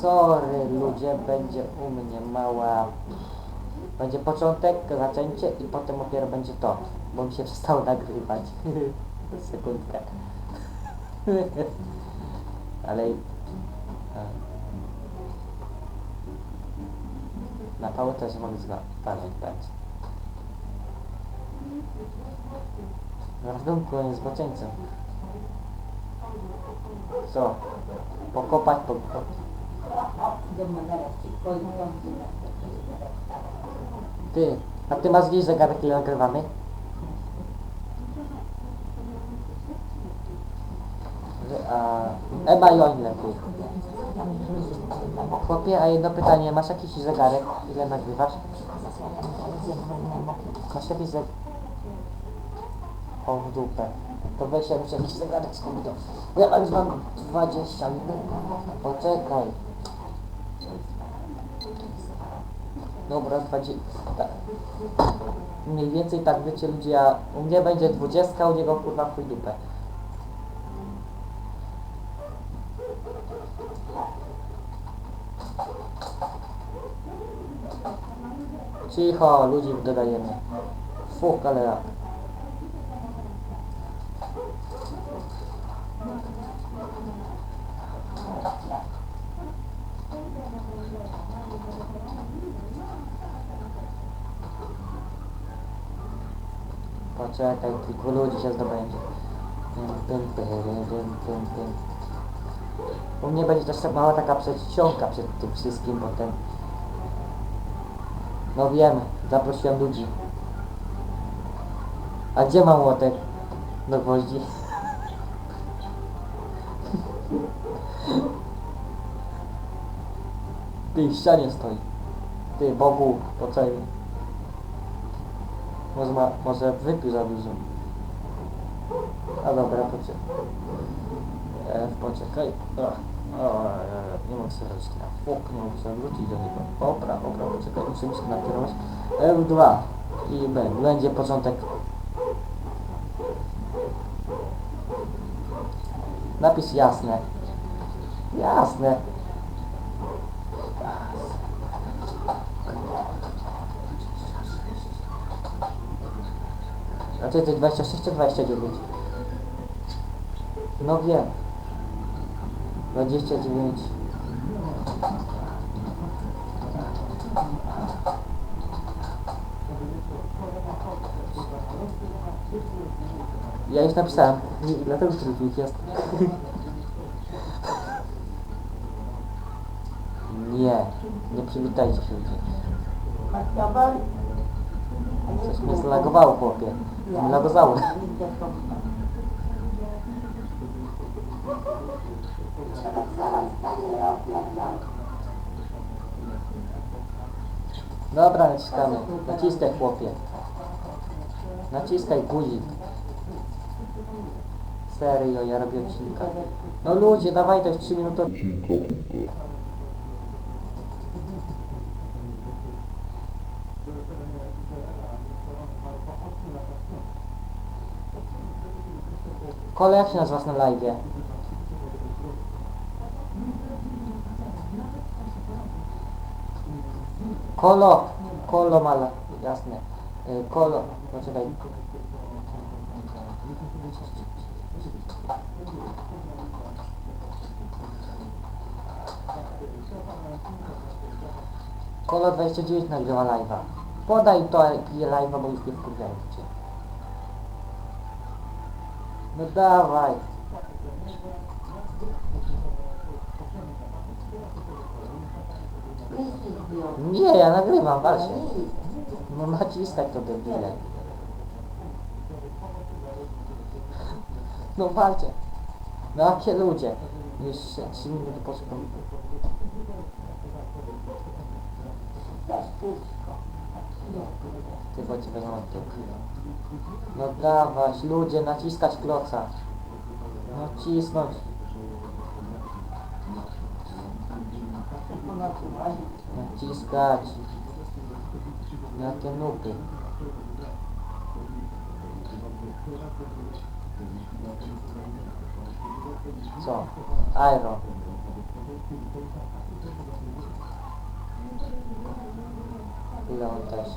Sorry ludzie, będzie u mnie mała... Będzie początek, zaczęcie i potem dopiero będzie to, bo mi się przestało nagrywać. Sekundkę. Ale... e, Na pałę też mogę zważyć będzie. Razdumku, on jest zboczeńcem. Co? Pokopać, pokopać. Ty, a ty masz gdzieś zegarek, ile nagrywamy? A, Eba i oni lepiej. Chłopie, a jedno pytanie, masz jakiś zegarek, ile nagrywasz? Masz jakiś zegarek? O, w dupę. To weź ja muszę jakiś zegarek. Bo ja już mam 21. Poczekaj. Dobra, 20. Tak. Mniej więcej tak wiecie ludzie, ja, u mnie będzie 20, u niego kurwa chuj dupę. Cicho, ludzi dodajemy. Fuch, ale jak. Poczekaj, kilku ludzi się zdobędzie. U mnie będzie też tak mała taka przedsionka przed tym wszystkim potem. No wiem, zaprosiłem ludzi. A gdzie mam łotek do gwoździ? Ty, w ścianie stoi. Ty, Bogu, poczekaj. Może, ma, może wypił za dużo. A dobra, poczekaj. E, poczekaj. Ach, nie mogę sobie robić na fuk, nie mogę sobie wrócić do niego. Opra, opra, poczekaj, muszę mi się nakierować. F2 i B, będzie początek. Napis jasne. Jasne. A ty 26 czy 29? No wiem. 29. Ja już napisałem. I dlatego trudnik jest. Nie. Nie przywitajcie się. Coś mnie zlagowało, chłopie. Lagozało. Dobra, naciskamy. Naciskaj, chłopie. Naciskaj guzik. Serio, ja robię odcinka. No ludzie, dawaj jest 3 minuty. Kole, jak się nazywasz na live? Kolo, kolo mala, jasne. Y, Kolo, poczekaj. Kolo 29 nagrywa live'a. Podaj to live'a, bo już nie wkurwiają cię. No dawaj. Nie, ja nagrywam, walcie. No naciskać to debile. No walcie. No jakie ludzie. Jeszcze 3 minuty poczekam. Ty chodź wezmę No dawać, ludzie, naciskać kloca. Nacisnąć. Naciskać. Jakie nupy. Co? Aero. Leon też.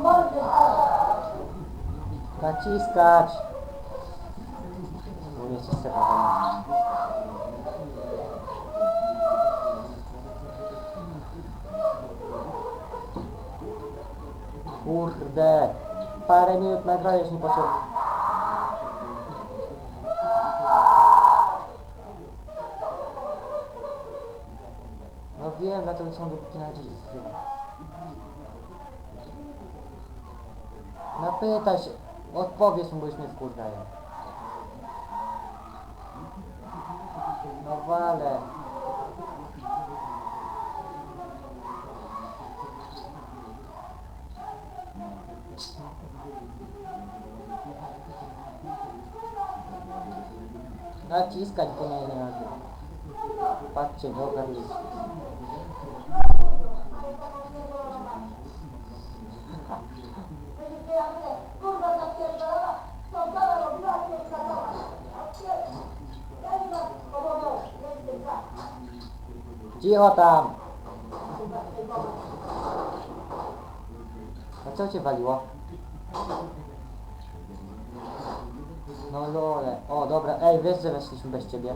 Mordy? Naciskać! Kurde! Parę minut nagrałeś nie poszedł. No wiem, dlatego są dopóki na dziś. Napytaj się, odpowiedz mu, już mnie wkurzają. No wale. Robiła, się wskazała. Ja nie mam powodu, więcej za. Cicho tam! A co cię waliło? No lole. O dobra, ej wiesz, że weszliśmy bez ciebie.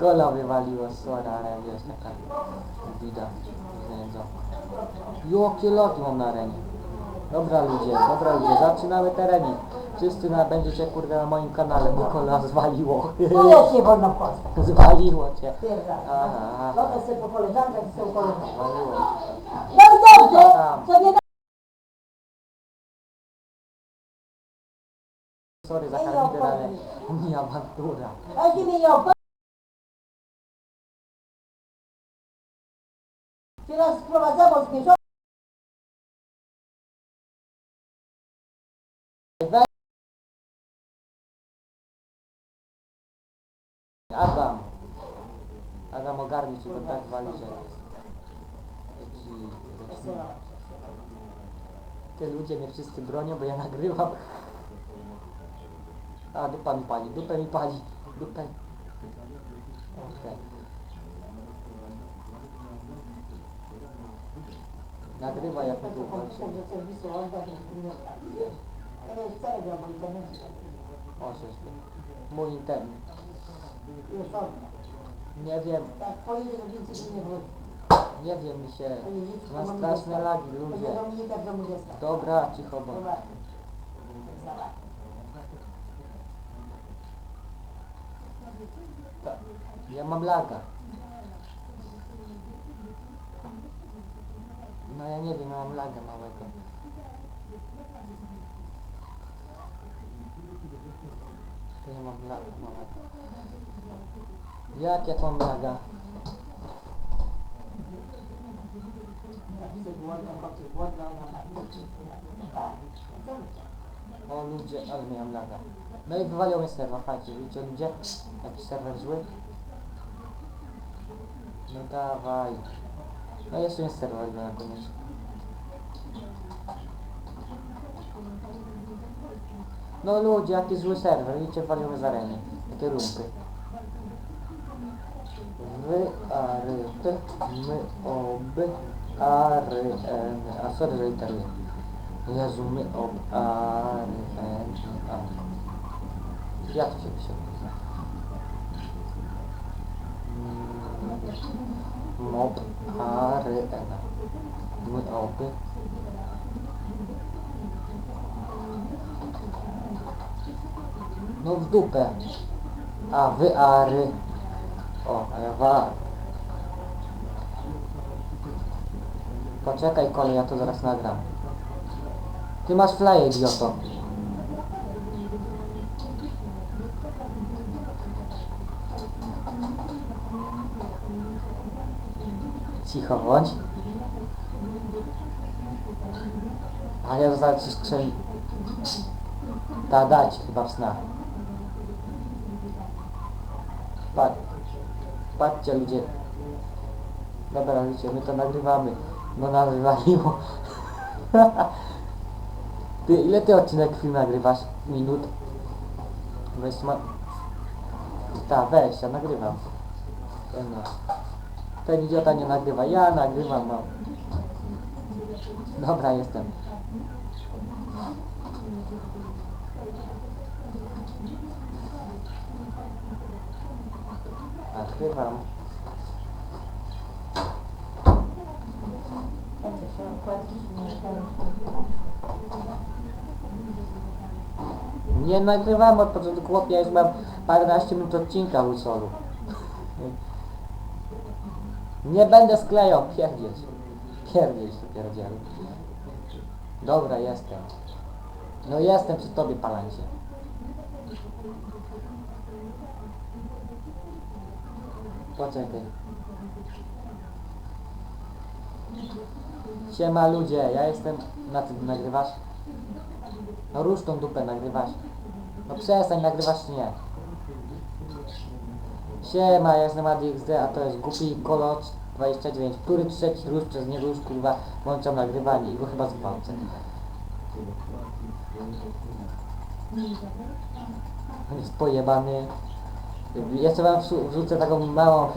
Kola wywaliło, sorry, ale wiesz, taka bida. Znędzo. Jakie logi mam na arenie. Dobra ludzie, dobra ludzie, zaczynamy tereni. Wszyscy na, będziecie kurde na moim kanale, bo kola zwaliło. No jest nie wolno wchodzić. zwaliło cię. Pierdolę. Aha, aha. Mogę sobie po koleżankach i są koleżanki. Zwaliło. No i dobrze, Tam. co Sorry za karmidę, ale mi awantura. A mnie nie obchodzi... Teraz sprowadzamy z. We- Adam. Adam ogarnij się, bo tak wali, że... Ci- Te ludzie mnie wszyscy bronią, bo ja nagrywam. A, dupa mi pali, dupę mi pali, dupę. Okej. Nagrywa jak mi internecie. O, żeśmy. Mój internet. Nie wiem, pojedzie, więcej tu nie wróci. nie wiem mi się. Mam straszne lagi, ludzie. Dobra, cicho bądź. Dobra. Dawaj. Tak. Ja mam laga. No ja nie wiem, ja mam laga małego. To ja mam laga małego. Jak ja mam laga? O ludzie, ale miałem laga. No i wywalił mnie serwer, fajnie, widzicie ludzie? Jakiś serwer zły? No dawaj. No jeszcze jest serwer na koniec. No ludzie, jaki zły serwer, widzicie, walił mnie z areny. Takie lumpy. Wy, a, ry, ty, my, Mob, a, ry, n. My, o, by. No w dupę. A, wy, a, ry. O, a ja wa. Poczekaj kolej, ja to zaraz nagram. Ty masz flyer, idioto. Cicho bądź. A ja ci strzeli. Da, dać chyba w snach. Patrz. Patrzcie ludzie. Dobra, wiecie, my to nagrywamy. No nas wywaliło. Ty, ile ty odcinek film nagrywasz? Minut? Weź ma... Ta, weź, ja nagrywam. No. Ten idiota nie nagrywa, ja nagrywam, mam. Dobra, jestem. Nagrywam. Nie nagrywałem od początku, chłopie, ja już mam paręnaście minut odcinka Lusolu. Nie będę sklejał, pierdzieć. Pierdzieć tu pierdzielu. Dobra, jestem. No jestem przy tobie, palancie. Poczekaj. Siema ludzie, ja jestem... Na tym nagrywasz? No rusz tą dupę, nagrywasz. No przestań, nagrywasz czy nie? Siema, ja jestem ADXD, a to jest głupi kolocz 29, który trzeci rusz przez niego już kurwa włączam nagrywanie i go chyba zgwałcę. On jest pojebany. Jeszcze wam wrzu- wrzucę taką małą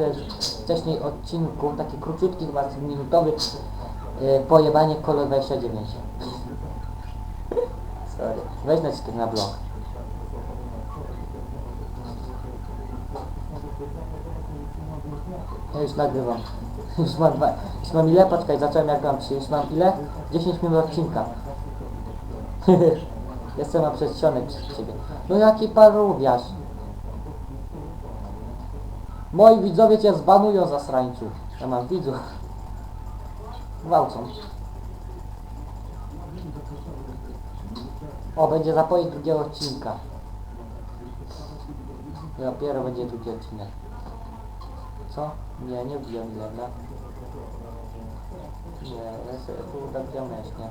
wcześniej odcinku, taki króciutki chyba minutowy yy, pojebanie kolor 29. Sorry. Weź naciskaj na blog. Ja już nagrywam. Już mam, dwa, już mam ile? Poczekaj, zacząłem jak mam trzy. Już mam ile? 10 minut odcinka. Jestem mam przedsionek przed ciebie. No jaki paruwiarz. Moi widzowie cię zbanują za srańcu. Ja mam widzów. Gwałcą. O, będzie zapowiedź drugiego odcinka. Dopiero będzie drugi odcinek. Co? Nie, nie wbiłem Glenda. Nie, ja sobie tu tak nie.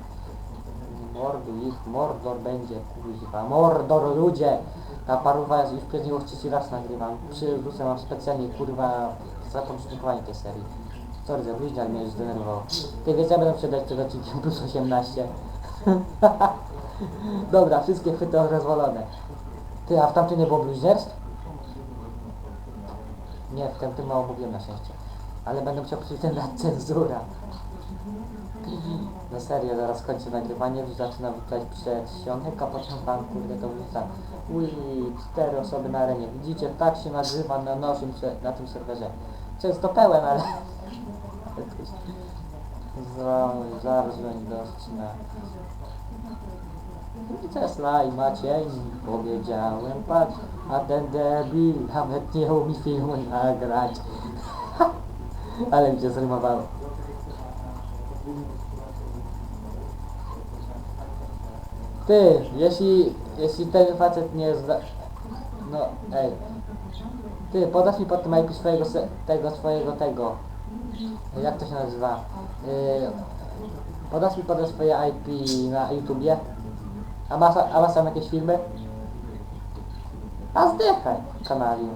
Mordu ich, Mordor będzie, kuźwa. Mordor, ludzie! Ta paruwa jest już przez niego trzeci raz nagrywam. Przywrócę mam specjalnie, kurwa, zapoczątkowanie tej serii. Sorry za bluźniak mnie już zdenerwował. Ty wiesz, ja będę sprzedać przed odcinkiem plus 18. Dobra, wszystkie chwyty rozwalone. Ty, a w tamtym nie było bluźnierstw? Nie, w tamtym mało mówiłem na szczęście. Ale będę musiał przyznać cenzura. Na serio, zaraz kończę nagrywanie, zaczynam wrzucać przedsionek, a potem wam kurde to wrzucam. Ui, cztery osoby na arenie. Widzicie, tak się nagrywa na na tym serwerze. Często pełen, ale... Za- Zaraz będzie do odcina. Tesla i Maciej, powiedziałem, patrz, a ten debil nawet nie umie filmu nagrać. Ale mi się zrymowało. Ty, jeśli, jeśli ten facet nie za- No, ej. Ty, podasz mi pod tym IP swojego, se- tego, swojego, tego. Jak to się nazywa? Yy, podasz mi podać swoje IP na YouTubie? A masz, a masz tam jakieś filmy? A zdychaj, kanaliu.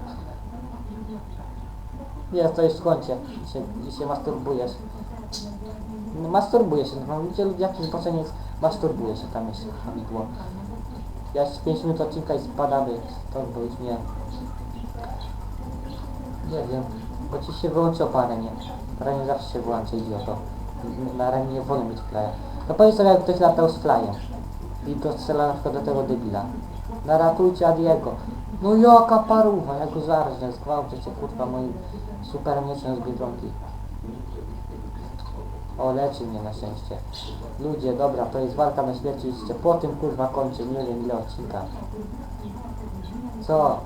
Nie, to jest w kącie się, się masturbujesz. No, masturbuje się, no ludzie, ludzie zboczeniec masturbuje się tam jeszcze, hamidło. Ja jeszcze 5 minut odcinka i spadamy, stąd bo już nie... Nie wiem, bo ci się wyłączyło po arenie. Arenie zawsze się wyłącza, idioto. Na arenie nie wolno mieć flya. No powiedz sobie, jak ktoś latał z flyem i to strzela na przykład do tego debila. Naratujcie Adiego. No jaka paruwa, ja go zarżnę, zgwałcę cię kurwa moim super mieczem z Biedronki. O, leczy mnie na szczęście. Ludzie, dobra, to jest walka na śmierć jeszcze po tym kurwa kończę, nie wiem ile odcinka. Co?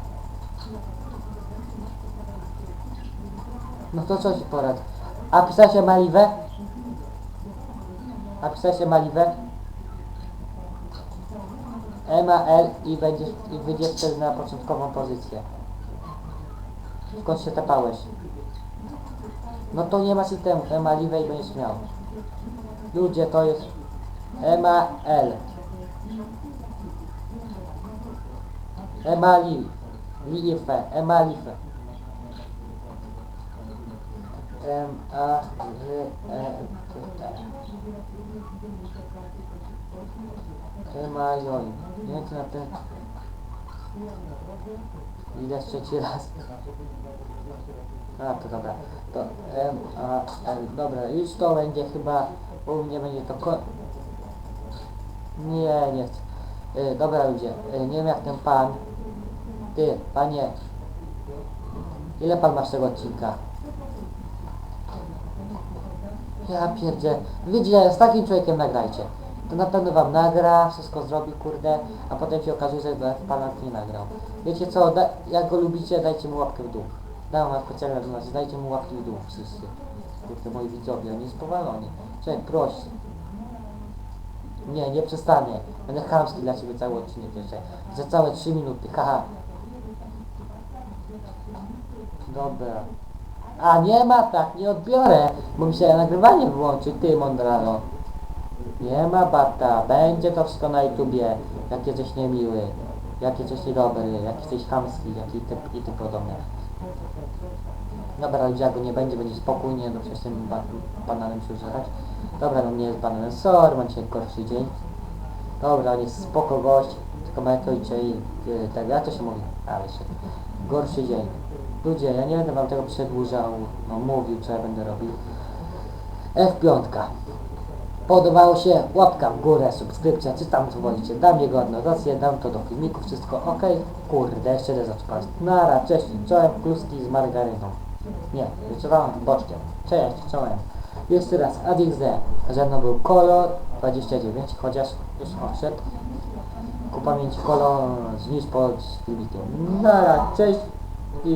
No to co ci porad? A pisałeś Maliwę? A pisałeś Maliwę? Ema L i będziesz i wyjdziesz na początkową pozycję. Skąd się tepałeś? No to nie masz itemu, Ema Liwe i będziesz miał. Ludzie, to jest Ema L. Ema Li. Life. Ema Life. M, A, R, E, T, E. Wiem, co na ten... Ile trzeci raz? A, to dobra. To M, A, L. Dobra, już to będzie chyba... U mnie będzie to ko... Nie, nie chcę. Y, dobra ludzie, y, nie wiem jak ten pan... Ty, panie... Ile pan masz tego odcinka? Ja pierdzie. Widzicie, z takim człowiekiem nagrajcie. To na pewno wam nagra, wszystko zrobi, kurde, a potem się okaże, że dla pana nie nagrał. Wiecie co, da, jak go lubicie, dajcie mu łapkę w dół. Dam wam specjalnie do nas, dajcie mu łapki w dół wszyscy. Kurde, moi widzowie, on jest powalony. Człowiek, prosi. Nie, nie przestanę. Będę chamski dla ciebie cały odcinek jeszcze. Za całe 3 minuty, haha. Dobra. A nie ma tak, nie odbiorę, bo mi się nagrywanie wyłączy, ty mądralo. Nie ma bata, będzie to wszystko na YouTubie, jak jesteś niemiły, jak jesteś niedobry, jak jesteś chamski, jak i, ty, i podobne. Dobra, ludzie, go nie będzie, będzie spokojnie, no przecież tym ba bananem się użerać. Dobra, no nie jest bananem, sorry, mam dzisiaj gorszy dzień. Dobra, on jest spoko gość, tylko ma jakiegoś i yy, tak, jak to się mówi? Ale się, gorszy dzień. Ludzie, ja nie będę wam tego przedłużał, no mówił co ja będę robił. F5. Podobało się? Łapka w górę, subskrypcja, czy tam co wolicie. Dam jego adnotację, dam to do filmiku, wszystko ok. Kurde, jeszcze raz odpalić. Nara, cześć, czołem kluski z margaryną. Nie, wieczorem boczkiem. Cześć, czołem. Jeszcze raz, ADXD. Ze mną był kolor 29, chociaż już odszedł. Ku pamięci kolor znisz pod filmikiem. Nara, cześć i...